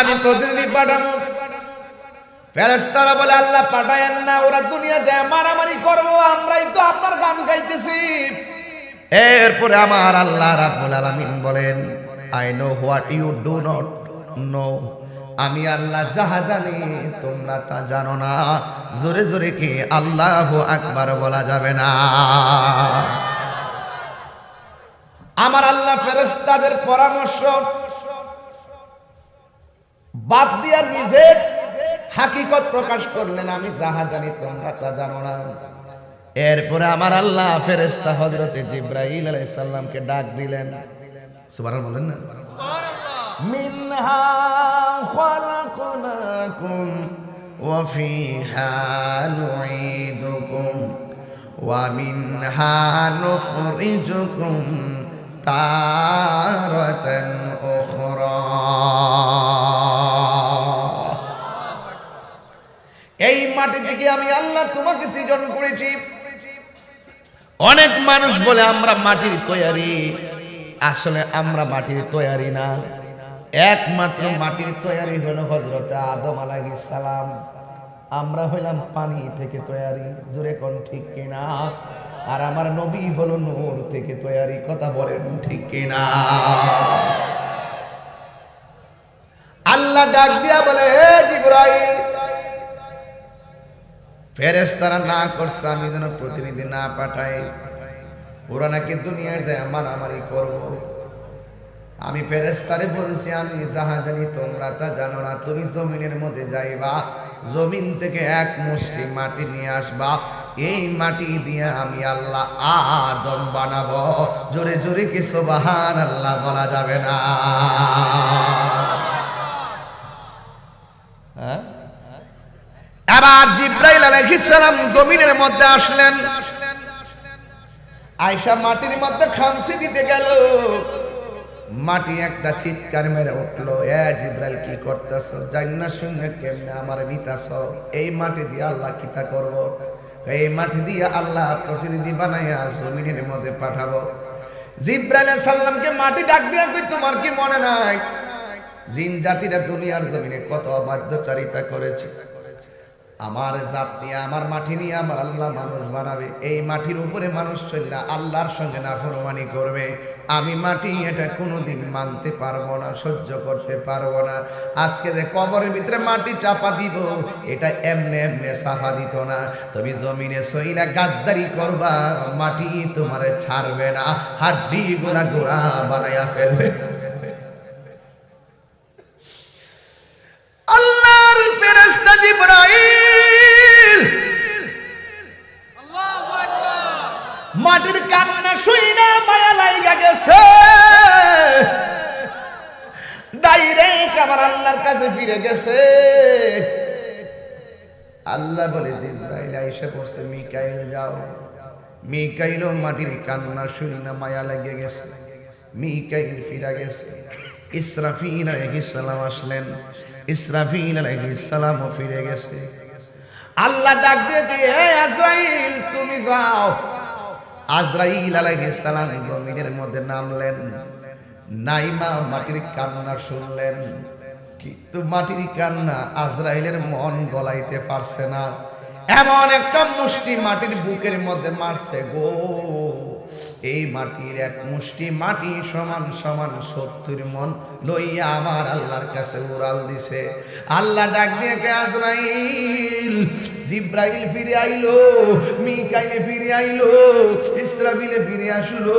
আমি প্রতিনিধি পাঠাবো। ফেরেস্তারা বলে, আল্লাহ পাঠায়েন না, ওরা দুনিয়াতে মারামারি করব, আমরাই তো আপনার গান গাইতেছি। এরপরে আমার আল্লাহ রাব্বুল আলামিন বলেন I know what you do not know আমি আল্লাহ যাহা জানি, তোমরা তা জানো না। জোরে জোরে কি আল্লাহ আকবার বলা যাবে না? আমার আল্লাহ ফেরেস্তাদের পরামর্শ বাদ দিয়া নিজের হাকিকত প্রকাশ করলেন আমি যাহা জানি তোমরা তা জানো না। এরপরে আমার আল্লাহ ফেরেস্তা হজরতে জিব্রাইল আলাইসাল্লামকে ডাক দিলেন। সুবাহ বলেন না? মিনহা খলাকনাকুম এই মাটি থেকে আমি আল্লাহ তোমাকে সৃজন করেছি। অনেক মানুষ বলে, আমরা মাটির তৈয়ারি। আসলে আমরা মাটির তৈয়ারি না। একমাত্র মাটির তৈয়ারি হলো হজরতে আদম আলাইহিস সালাম। আমরা হইলাম পানি থেকে তৈয়ারি। জোরে কোন ঠিক কিনা? আর আমার নবী হলো নূর থেকে তৈয়ারি। কথা বলেন ঠিক কিনা? আল্লাহ ডাক দিয়া বলে, হে জিব্রাইল ফেরেস্তারা না করছে, আমি যেন প্রতিনিধি না পাঠাই। ওরা নাকি দুনিয়ায় যায়, মারামারি করব। আমি ফেরেস্তারে বলছি, আমি যাহা জানি তোমরা তা জানো না, তুমি জমিনের মধ্যে যাইবা, জমিন থেকে এক মুষ্টি মাটি নিয়ে আসবা, এই মাটি দিয়ে আমি আল্লাহ আদম বানাবো। জোরে জোরে কি সোবাহান আল্লাহ বলা যাবে না? আবার জিব্রাইল সালাম জমিনের মধ্যে আসলেন। আয়সা মাটির মধ্যে খামসি দিতে গেল। মাটি একটা চিৎকার মেরে উঠল, এ জিব্রাইল, কি করতেছ? জান্না শুনে কেমনে আমার নিতাছ? এই মাটি দিয়ে আল্লাহ কিতা করব? এই মাটি দিয়ে আল্লাহ প্রতিনিধি বানাইয়া জমিনের মধ্যে পাঠাবো। জিব্রাইল সাল্লামকে মাটি ডাক দিয়া কই তোমার কি মনে নাই? জিন জাতিরা দুনিয়ার জমিনে কত অবাধ্যচারিতা করেছে। আমার জাত নিয়ে, আমার মাটি নিয়ে আমার আল্লাহ মানুষ বানাবে। এই মাটির উপরে মানুষ চললে আল্লাহর সঙ্গে না নাফরমানি করবে। আমি মাটি এটা কোনোদিন মানতে পারব না, সহ্য করতে পারব না। আজকে যে কবরের ভিতরে মাটি চাপা দিব, এটা এমনে এমনে সাফা দিত না। তুমি জমিনে সইলা গাদ্দারি করবা, মাটি তোমারে ছাড়বে না। হাড্ডি গোড়া গোড়া বানাইয়া ফেলবে। ফেরেশতা জিবরাইল। মাটির কান্না শুই না মায়া লাইগা গেছে। ডাইরেক্ট আমার আল্লাহর কাছে ফিরে গেছে। আল্লাহ বলে জিব্রাইল আইসা পড়ছে মিকাইল যাও। মিকাইল মাটির কান্না শুই না মায়া লেগে গেছে। মিকাইল ফিরা গেছে। ইসরাফিল আলাইহিস সালাম আসলেন। ইসরাফিল আলাইহিস সালামও ফিরে গেছে। আল্লাহ ডাক দিয়ে হে আজরাইল, তুমি যাও। আজরাইল আলাইহিস সালাম জমিনের মধ্যে নামলেন। নাইমা মাটির কান্না শুনলেন। কিন্তু মাটির কান্না আজরাইলের মন গলাইতে পারছে না। এমন একটা মুষ্টি মাটির বুকের মধ্যে মারছে গো। এই মাটির এক মুষ্টি মাটি সমান সমান সত্তর মন লইয়া আমার আল্লাহর কাছে উড়াল দিছে। আল্লাহ ডাক দিয়ে আজরাইল? জিব্রাইল ফিরে আইলো, মিকাইলে ফিরে আইলো ইসরাফিলে ফিরে আসলো।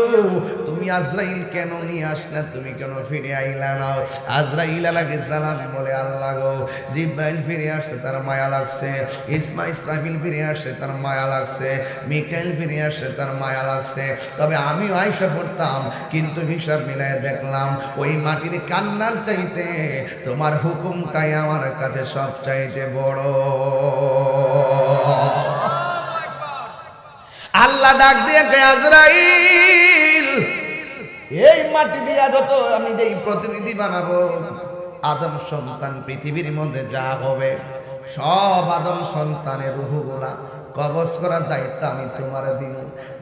তুমি আজরাইল কেন নিয়ে আসলে? তুমি কেন ফিরে আইলা না? আজরাইল আলাইহিস সালাম বলে, আল্লাহ গো, জিব্রাইল ফিরে আসছে, তার মায়া লাগছে। ইসমা ইসরাফিল ফিরে আসছে, তার মায়া লাগছে। মিকাইল ফিরে আসছে, তার মায়া লাগছে। তবে আমি আয়সা পড়তাম, কিন্তু হিসাব মিলায় দেখলাম, ওই মাটির কান্নার চাইতে তোমার হুকুমটাই আমার কাছে সব চাইতে বড়। আল্লাহ ডাক দিয়ে আজরাইল এই মাটি দিয়া যত আমি যেই প্রতিনিধি বানাবো, আদম সন্তান পৃথিবীর মধ্যে যা হবে, সব আদম সন্তানের রুহুগুলা কবজ করার দায়িত্ব আমি তোমার দিব।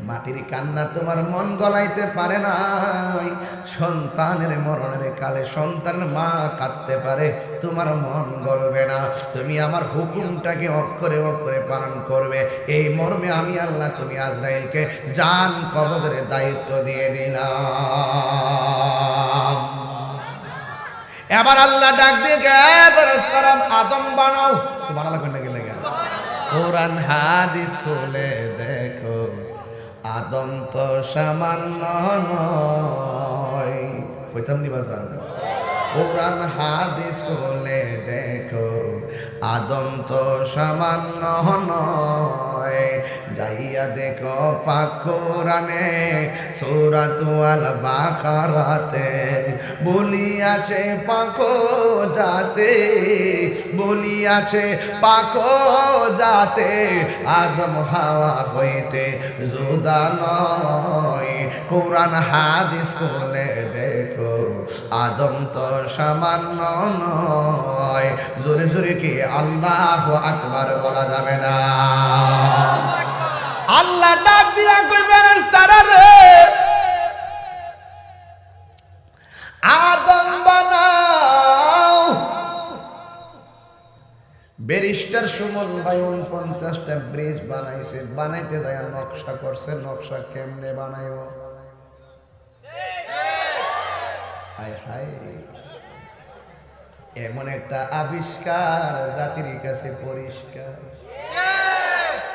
মাটির কান্না তোমার মন গলাইতে পারে নাই। সন্তানের মরণের কালে সন্তানের মা কাঁদতে পারে, তোমার মন গলবে না। তুমি আমার হুকুমটাকে অক্ষরে অক্ষরে পালন করবে। এই মর্মে আমি আল্লাহ, তুমি আজরাইলকে জান কবজের দায়িত্ব দিয়ে দিলাম। এবার আল্লাহ ডাক দিয়ে আদম বানাও। গেলে গেল কোরআন হাদিস খুলে দেখো, আদম তো সামান্য নয়। হইতাম নিবা জান কোরআন হাদিস খুলে দেখো, আদম তো সামান্য নয়। যাইয়া দেখো পাক কোরআনে সূরাত আল বাকারাতে বলিয়াছে পাকো যাতে বলিয়াছে পাকো যাতে আদম হাওয়া হইতে জুদা নয়। কোরআন হাদিস কোলে দেখো, আদম তো সামান্য নয়। জোরে জোরে কি আল্লাহ আকবার বলা যাবে না? আল্লাহ ডাক দিয়া কইবেন তারা রে। আদম বানাও। ব্যারিস্টার সুমন ভাই উনপঞ্চাশটা ব্রিজ বানাইছে, বানাইতে যায় নকশা করছে, নকশা কেমনে বানাইব? এমন একটা আবিষ্কার জাতির কাছে পরিষ্কার।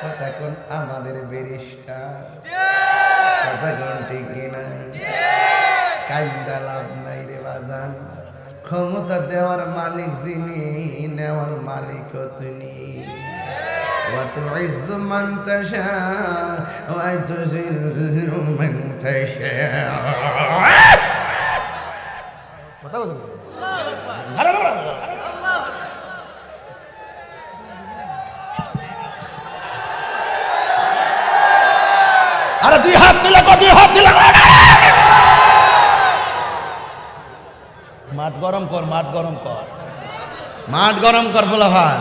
কথা কোন আমাদের বেরিস্কার কথা কোন ঠিক কিনা কাইন্দা লাভ নাই রে বাজান ক্ষমতা দেওয়ার মালিক যিনি নেওয়ার মালিক তুমি وتعز من تشاء وتذل من تشاء কথা বলুন আরে দুই হাত তুলে কত দুই হাত তুলে মাঠ গরম কর মাঠ গরম কর। মাঠ গরম কর বলা হয়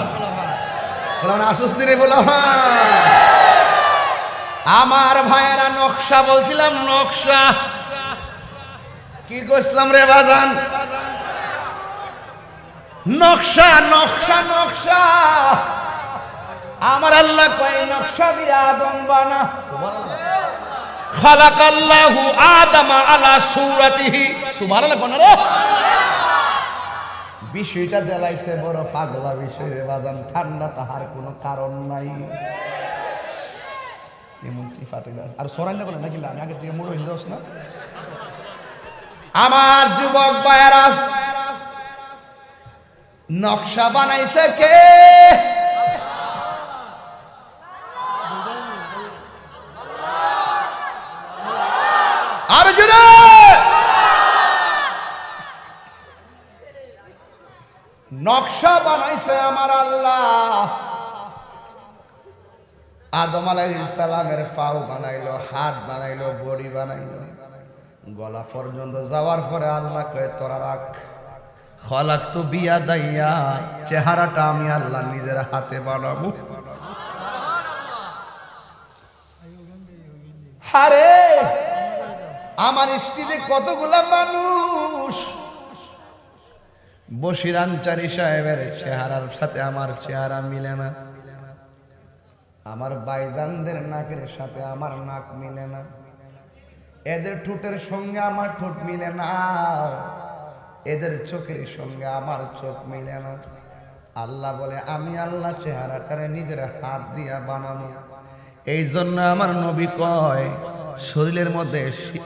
বলা না আসুস দিনে বলা আমার ভাইয়েরা নকশা বলছিলাম নকশা। কি করছিলাম রে বাজান? নকশা নকশা নকশা। আমার আল্লাহ কয় নকশা দিয়ে আদম বানা। খালাকাল্লাহু আদামা আলা সূরাতিহি। সুবহানাল্লাহ কোন রে। বিষয়টা দেলাইছে বড় পাগলা বিষয় রে বাজান, ঠান্ডা তাহার কোনো কারণ নাই। এমন আর সরাই না বলে নাকি আমি আগে থেকে না? আমার যুবক ভাইয়েরা, নকশা বানাইছে কে আর জোরে নকশা বানাইছে আমার আল্লাহ। আদম আলাইসালামের পাও বানাইলো, হাত বানাইলো, বডি বানাইলো। গলা পর্যন্ত যাওয়ার পরে আল্লাহ কয়ে, তোরা রাখ। খলাক তো বিয়া দাইয়া চেহারাটা আমি আল্লাহ নিজের হাতে বানাবো। হারে, আমার স্ত্রীতে কতগুলা মানুষ। বশির আনচারি সাহেবের চেহারার সাথে আমার চেহারা মিলে না। আমার বাইজানদের নাকের সাথে আমার নাক মিলে না। এদের ঠোঁটের সঙ্গে আমার ঠোঁট মিলে না। এদের চোখের সঙ্গে আমার চোখ মিলে না। আল্লাহ বলে, আমি আল্লাহ চেহারাটারে নিজের হাত দিয়া বানাবো। এই জন্য আমার নবী কয়, শরীরের মধ্যে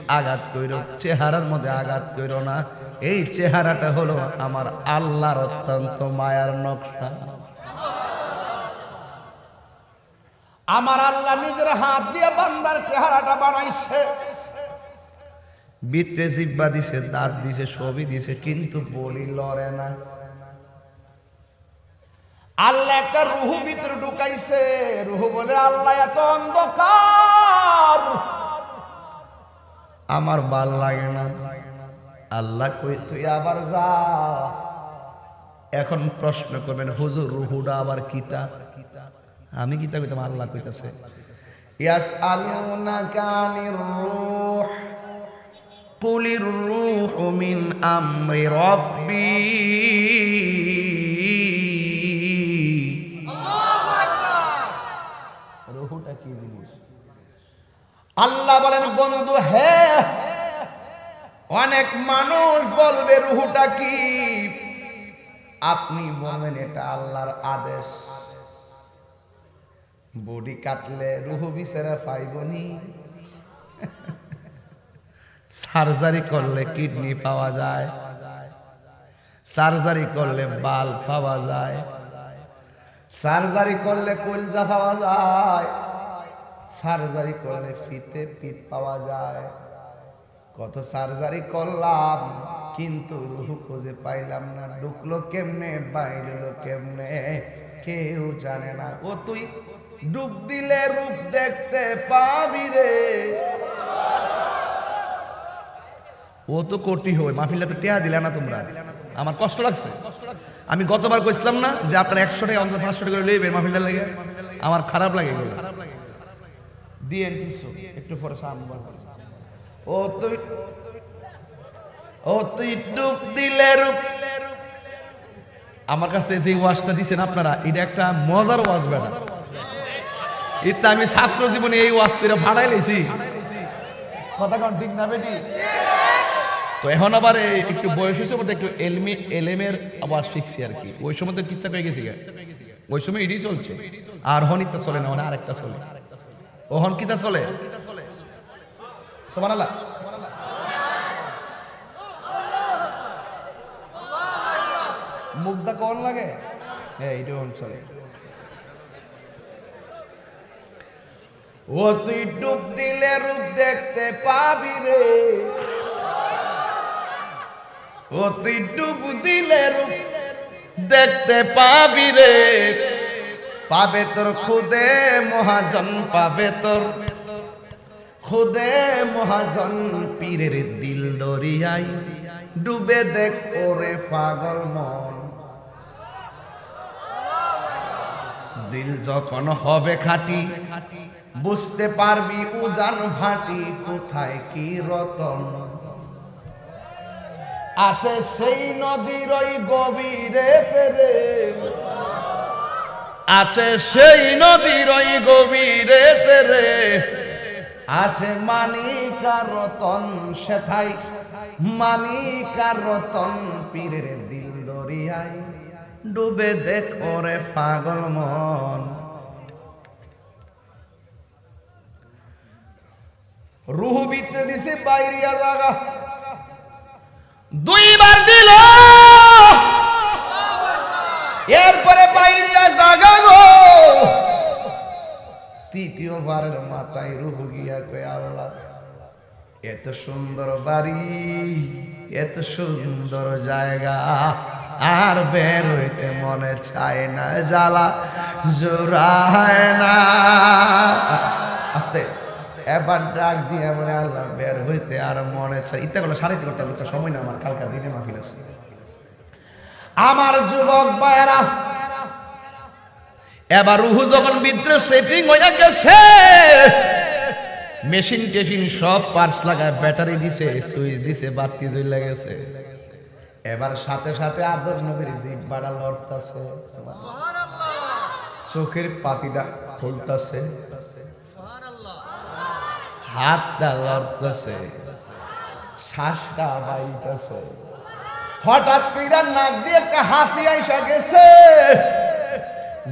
আঘাত কইর, চেহারার মধ্যে আঘাত কইর না। এই চেহারাটা হলো আমার আল্লাহর অত্যন্ত মায়ার নকশা। আমার আল্লাহ নিজের হাত দিয়ে বান্দার চেহারাটা বানাইছে। ভিতরে জিব্বা দিছে, দাঁত দিছে সবই দিছে, কিন্তু বলি লড়ে না। আল্লাহ একটা রুহু ভিতরে ঢুকাইছে। রুহু বলে, আল্লাহ এত অন্ধকার। আমার ভালো লাগে না। আল্লাহ কই তুই আবার যা এখন প্রশ্ন করবেন হুজুর রুহুটা আবার কিতা আমি কি তা কইতাম আল্লাহ কইতাছে يسألونك عن الروح قل الروح من أمر ربي রুহুটা কি জিনিস আল্লাহ বলেন বন্ধু হে অনেক মানুষ বলবে, রুহুটা কি? আপনি বলবেন এটা আল্লাহর আদেশ। বডি কাটলে রুহু বিচারা পাইবনি সার্জারি করলে কিডনি পাওয়া যায়। সার্জারি করলে বাল পাওয়া যায়। সার্জারি করলে কলজা পাওয়া যায়। সার্জারি করলে ফিতে পিত পাওয়া যায়। কত সার্জারি করলাম কিন্তু রুহু খুঁজে পাইলাম না। ঢুকলো কেমনে বাইরলো কেমনে কেউ জানে না। ও তুই ডুব দিলে রূপ দেখতে পাবি রে। ও তো কোটি হয় মাহফিলটা তো টেহা দিলে না তোমরা। আমার কষ্ট লাগছে। আমি গতবার কইছিলাম না যে আপনার একশো টাকা অন্তত পাঁচশো টাকা লইবেন মাহফিলটা লাগে। আমার খারাপ লাগে এগুলো। দিয়েন কিছু একটু পরে সামনে আমার কাছে যে ওয়াজটা দিছেন আপনারা, এটা একটা মজার ওয়াজ বেড়া এটা আমি ছাত্র জীবনে এই ওয়াজ করে ভাড়াই লেছি। কথা কন, ঠিক না বেটি? তো এখন আবার একটু বয়স হয়েছে মধ্যে একটু এলমি, এলেমের আবার শিখছি আর কি। ওই সময় তো কিচ্ছা পেয়ে গেছি ওই সময় এটাই চলছে। আর হনিতা চলে না মানে আরেকটা চলে। ওহন কিতা চলে? সোমান আল্লাহ মুগ্ধা কোন লাগে? হ্যাঁ এইটা চলে ও, তুই ডুব দিলে রূপ দেখতে পাবি রে। ও, তুই ডুব দিলে রূপ দেখতে পাবি রে। পাবে তোর খুদে, মহাজন পাবে তোর খুদে মহাজন পীরের দিল দরিয়াই, ডুবে দেখ ওরে পাগল মন। দিল যখন হবে খাটি, বুঝতে পারবি উজান ভাটি কোথায় কি রতন। আছে সেই নদীর ওই গভীরে রে আছে সেই নদীর ওই গভীরে রে আছে মানিকার রতন সেথাই মানিকার রতন পীরের দিল দরিয়াই। ডুবে দেখ ওরে পাগল মন। রুহু বিতে দিছে বাইরিয়া জায়গা দুইবার দিল। এরপরে বাইরিয়া জায়গা গো তৃতীয়বারের মাথায় রুহু গিয়া কয়, আল্লাহ, এত সুন্দর বাড়ি, এত সুন্দর জায়গা, আর বের হইতে মনে চায় না জ্বালা, জোড়ায় না। আস্তে, এবার ডাক দিয়ে বলে, আল্লাহ, বের হইতে আর মনে চায় ইত্যা করলে সারিতে করতে সময় না আমার, কালকা দিনে মাফিল আছে। আমার যুবক ভাইয়েরা এবার রুহু যখন বিদ্রোহ সেটিং হয়ে গেছে, মেশিন টেশিন সব পার্টস লাগায় ব্যাটারি দিছে সুইচ দিছে, বাতি জ্বলে গেছে। এবার সাথে সাথে আদর নবীর জিব্বাটা লড়তাছে। চোখের পাতিটা খুলতাছে। হাতটা লড়তাছে। শ্বাসটা বাইতাছে। হঠাৎ কইরা নাক দিয়ে একটা হাসি আইসা গেছে।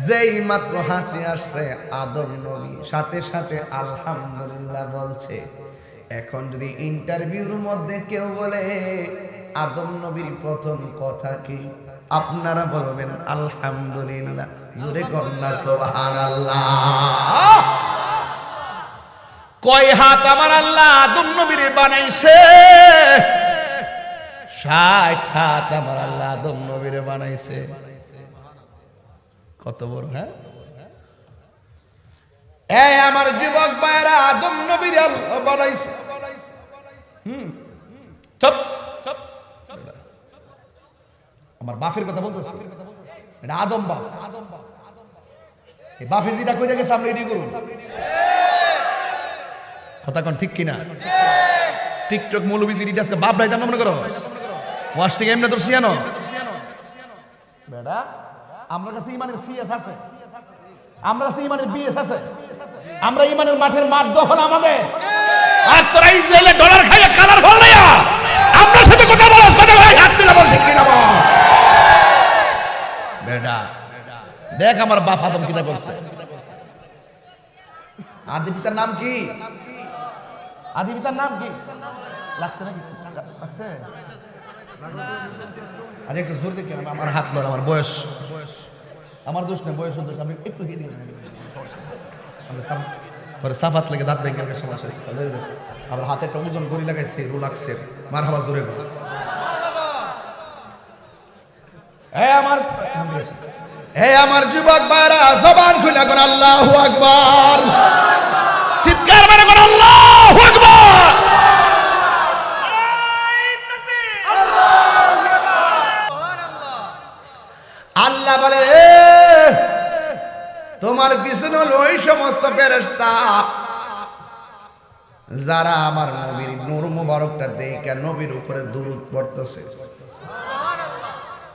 যেই মাত্র হাসি আসছে, আদম নবী সাথে সাথে আলহামদুলিল্লাহ বলছে, এখন যদি ইন্টারভিউর মধ্যে কেউ বলে, আদম নবীর প্রথম কথা কি? আপনারা বলবেন, আলহামদুলিল্লাহ। জোরে কন্যা কয় হাত আমার আল্লাহ আদম নবীরে বানাইছে? ষাট হাত আমার আল্লাহ আদম নবীরে বানাইছে। কত বড় হ্যাঁ? এই আমার যুবক ভাইরা আদম নবীর আল্লাহ বানাইছে। চপ চপ আমার বাপের কথা বলতেছি। এটা আদম বাপ। এই বাফে যেটা কইরা গেছে, আমরা এটাই করুন কথা কোন ঠিক কিনা? টিকটক মৌলবি জিডিটা আজকে বাপ রাইতাম মনে করো? ওয়াশ থেকে এমনি তোর শিয়ানো বেটা আমার কাছে ইমানের সিএস আছে। আমরা কাছে ইমানের বিএস আছে। আমরা ইমানের মাঠের মাঠ দখল আমাদের। আর তোরা ইসরায়েলে ডলার খাইয়ে কালার ফল না আপনার সাথে কথা বলাস কথা ভাই হাত তুলে কিনা বল। বেটা দেখ আমার বাপ আদম কিতা করছে। আদি পিতার নাম কি? আদি পিতার নাম কি? লাগছে নাকি? লাগছে। আরে একটু জোর দেখি আমার হাত লড় আমার বয়স। আমার দোষ নেই বয়স দোষ, আমি একটু গিয়ে দিই পরে সাফাত লেগে দাঁত ভেঙে গেছে, সমস্যা আবার হাতে একটা ওজন গড়ি লাগাইছে রু লাগছে মার হাবা জোরে গো এই আমার হে আমার যুবক ভাইরা, জবান খুলে কোন আল্লাহু আকবার। চিৎকার মানে করে আল্লাহু আকবার। আল্লাহ বলে তোমার পিছনে ওই সমস্ত ফেরেশতা। যারা আমার নবীর নূর মুবারকটা দেখে নবীর উপরে দুরুদ পড়তেছে।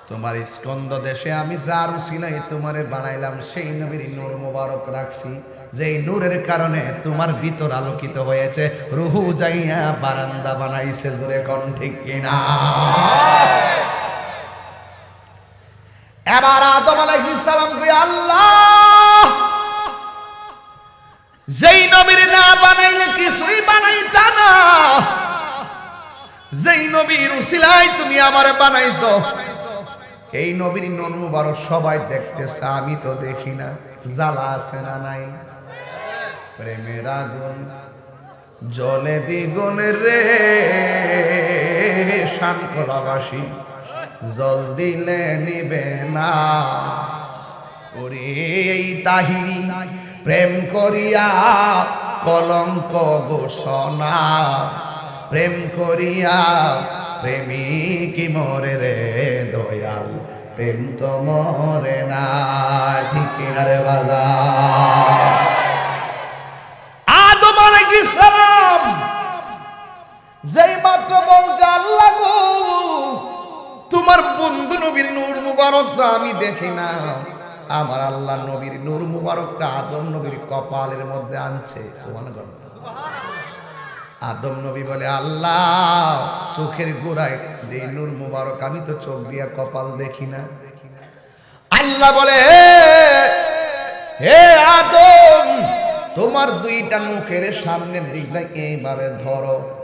তোমার স্কন্দ দেশে আমি যার উসিলাই তোমারে বানাইলাম, সেই নবীর নূর মুবারক রাখছি। যে নূরের কারণে তোমার ভিতর আলোকিত হয়েছে, রুহু যাইয়া বারান্দা বানাইছে, জোরে কোন ঠিক কিনা? এবার আদম আলাইহিস সালাম কই আল্লাহ, যেই নবীর না বানাইলে কিছুই বানাইতা না। যেই নবীর উসিলাই তুমি আমার বানাইছো। এই নবীর নন মুবারক সবাই দেখতেছে, আমি তো দেখি না। জ্বালা আছে না নাই? প্রেমের আগুন, জলে দ্বিগুণ রে শান্ত শানকলাবাসী জল দিলে নিবে না। ওরে এই তাহিরি প্রেম করিয়া কলঙ্ক ঘোষণা। প্রেম করিয়া প্রেমিক মরে রে দয়াল, প্রেম তো মরে না। ঠিক রে বাজার? আদম আলাইহিস যেই মাত্র বলছে, আল্লাহ তোমার বন্ধু নবীর নূর মুবারকটা আমি দেখি না। আমার আল্লাহ নবীর নূর মুবারকটা আদম নবীর কপালের মধ্যে আনছে আদম নবী বলে আল্লাহ চোখের গোড়ায় যে নূর মুবারক আমি তো চোখ দিয়া কপাল দেখি না। আল্লাহ বলে "হে, আদম তোমার দুইটা মুখের সামনের দিকটা এইভাবে ধরো।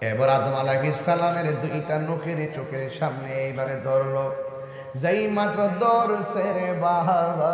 এবার আদম আলাহি সালামের দুইটা নখের চোখের সামনে এইভাবে ধরলো, যেই মাত্র দর সেরে বাবা।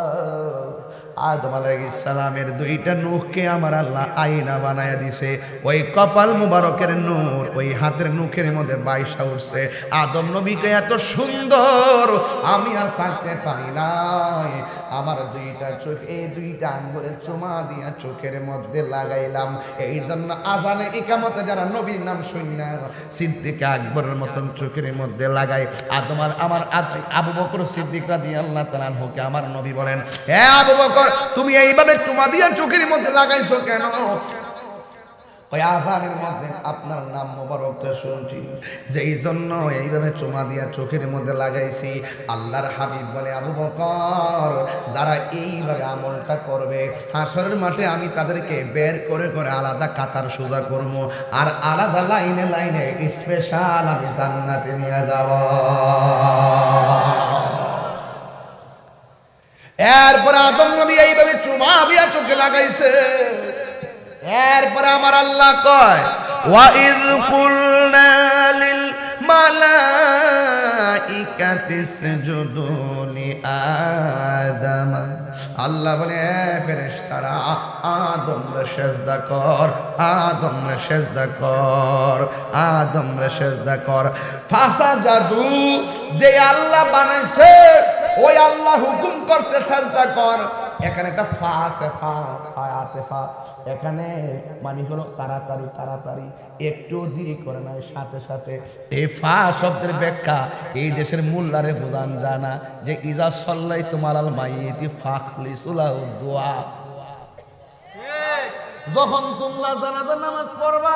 আদম সালামের দুইটা নখকে আমার আল্লাহ আয়না বানায়া দিছে। ওই কপাল মুবারকের নূর, ওই হাতের নখের মধ্যে বাইসা উঠছে। আদম নবীকে এত সুন্দর, আমি আর থাকতে পারি নাই। আমার দুইটা চোখ, এই দুইটা আঙ্গুলে চুমা দিয়া চোখের মধ্যে লাগাইলাম। এই জন্য আজানে ইকামতে যারা নবীর নাম শুনি না সিদ্দিক আকবরের মতন চোখের মধ্যে লাগাই। আদমার আমার আদ- আবু বকর সিদ্দিক রাদি আল্লাহ তালান হোকে আমার নবী বলেন হ্যাঁ আবু বকর তুমি এইভাবে চুমা দিয়া চোখের মধ্যে লাগাইছো কেন? মাঠে আমি তাদেরকে বের করে করে আলাদা কাতার সোজা করব আর আলাদা লাইনে লাইনে স্পেশাল আমি জান্নাতে নিয়ে যাব। এরপরে আদম নবী দিয়া চোখে লাগাইছে। এরপরে আমার আল্লাহ কয়, ওয়াইদ কুলনা লিল মালাইকাতি ইসজুদু লি আদম। আল্লাহ বলে ফেরেশতারা আদম রে সেজদা কর আদম রে সেজদা কর আদম রে সেজদা কর। ফাসা জাদু যে আল্লাহ বানাইছে, ওই আল্লাহ হুকুম করতে সেজদা কর। এখানে একটা ফা আছে, ফা ফা, আতে ফা। এখানে মানে হলো তাড়াতাড়ি তাড়াতাড়ি। একটু দেরি করে না সাথে সাথে। এই ফা শব্দের ব্যাখ্যা এই দেশের মোল্লারে বোঝান যায় না যে, ইজা সল্লাই তোমার আল মাইয়েতি ফাখলি সুলাহ দোয়া। যখন তোমরা জানাজার নামাজ পড়বা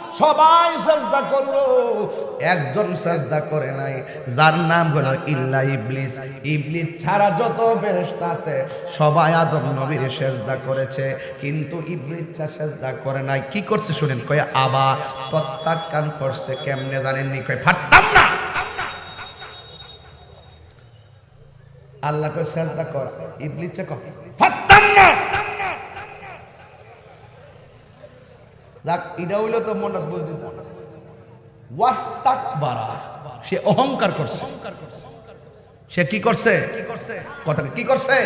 সবাই সাজদা করল। একজন সাজদা করে নাই, যার নাম হলো ইল্লা ইবলিস। ইবলিস ছাড়া যত ফেরেশতা আছে, সবাই আদম নবীর সেজদা করেছে। কিন্তু ইবলিসটা সেজদা করে নাই, কি করছে শুনেন? কয়, আবা, প্রত্যাখ্যান করছে, কেমনে জানেননি? কয়, ফাটতাম না। আল্লাহ কয়, সেজদা কর। ইবলিসে কয়, ফাটতাম না যাক, এটা হইল তো মনটা সে অহংকার করছে। সে কি করছে? কথা কি করছে?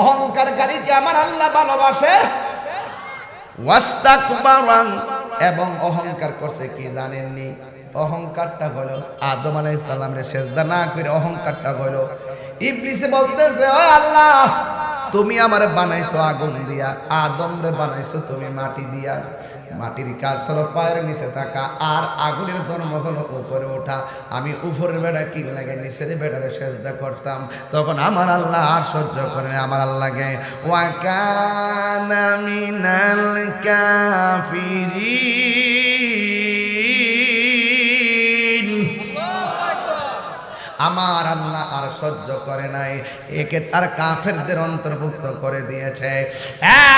অহংকারকারীকে আমার আল্লাহ ভালোবাসে। ওয়াস্তাকবারান এবং অহংকার করছে কি জানেননি? অহংকারটা হলো আদম আলাইহিস সালামের সেজদা না করে অহংকারটা হলো। ইবলিসে বলতেছে, ও আল্লাহ তুমি আমারে বানাইছো আগুন দিয়া আদম রে বানাইছো তুমি মাটি দিয়া। মাটির কাজ হলো পায়ের নিচে থাকা, আর আগুনের ধর্ম হলো উপরে ওঠা। আমি উপরের বেড়া কিন লাগে নিচের বেড়ারে সেজদা করতাম। তখন আমার আল্লাহ আর সহ্য করে আমার আল্লাহকে ওয়াকানা মিনাল কাফিরিন। আমার আল্লাহ আর সহ্য করে নাই। একে তার কাফেরদের অন্তর্ভুক্ত করে দিয়েছে।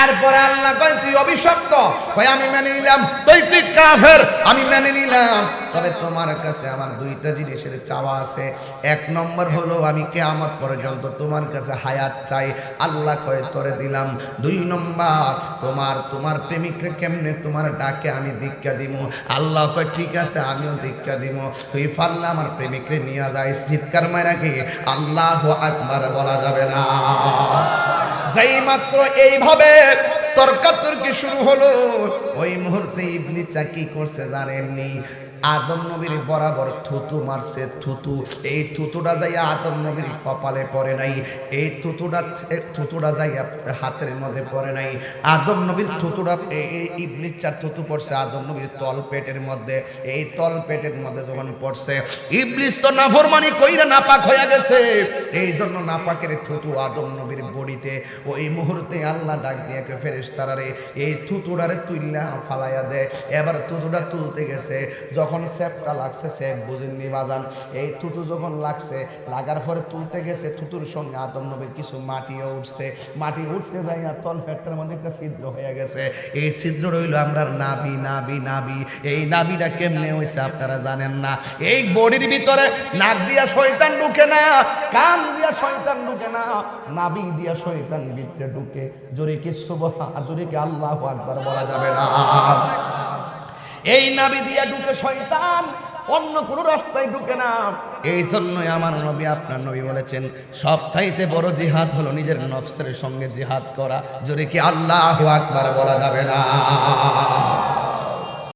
এরপরে আল্লাহ কয়, তুই অভিশপ্ত? কয়, আমি মেনে নিলাম। তুই তুই কাফের? আমি মেনে নিলাম। তবে তোমার কাছে আমার দুইটা জিনিসের চাওয়া আছে। এক নম্বর হলো, আমি কেয়ামত পর্যন্ত তোমার কাছে হায়াত চাই। আল্লাহ কয়ে, তোরে দিলাম। দুই নম্বর, তোমার তোমার প্রেমিককে কেমনে তোমার ডাকে আমি দীক্ষা দিব আল্লাহ কয়, ঠিক আছে, আমিও দীক্ষা দিব তুই পারলে আমার প্রেমিককে নিয়ে যাই চিৎকার মারা কি? আল্লাহ আকবার বলা যাবে না। যেই মাত্র এইভাবে তর্কাতর্কি শুরু হলো, ওই মুহূর্তে ইবনি চাকি করছে জানেননি আদম নবীর বরাবর থুতু মারছে, থুতু। এই থুতুটা যাইয়া আদম নবীর কপালে পড়ে নাই। এই থুতুটা থুতুটা যাইয়া হাতের মধ্যে পড়ে নাই। আদম নবীর থুতুটা, এই ইবলিচার থুতু পড়ছে, আদম নবীর তল পেটের মধ্যে। এই তল পেটের মধ্যে যখন পড়ছে, ইবলিস তো নাফরমানি কইরা নাপাক হয়ে গেছে। এই জন্য নাপাকের থুতু আদম নবীর বডিতে ওই মুহূর্তে আল্লাহ ডাক দিয়ে ফেরেশতারারে এই থুতুটারে তুইলা ফালাইয়া দেয় এবার থুতুটা তুলতে গেছে, যখন সেপটা লাগছে সেপ বুঝেননি বাজান। এই থুতু যখন লাগছে, লাগার পরে তুলতে গেছে, থুতুর সঙ্গে আদম নবীর কিছু মাটিও উঠছে। মাটি উঠতে যাই আর তল পেটের মধ্যে একটা ছিদ্র হয়ে গেছে। এই ছিদ্র রইল আমরা নাবি নাবি নাবি এই নাবিটা কেমনে হয়েছে আপনারা জানেন না? এই বডির ভিতরে নাক দিয়া শয়তান ঢুকে না, কান দিয়া শয়তান ঢুকে না নাবি দিয়া শয়তান ভিতরে ঢুকে, জোরে কি জোরে কি আল্লাহ আকবার বলা যাবে না। এই নাবি দিয়া ঢুকে শয়তান, অন্য কোনো রাস্তায় ঢুকে না। এই জন্যই আমার নবী আপনার নবী বলেছেন সব চাইতে বড় জিহাদ হলো নিজের নফসের সঙ্গে জিহাদ করা, জোরে কি আল্লাহ আকবার বলা যাবে না।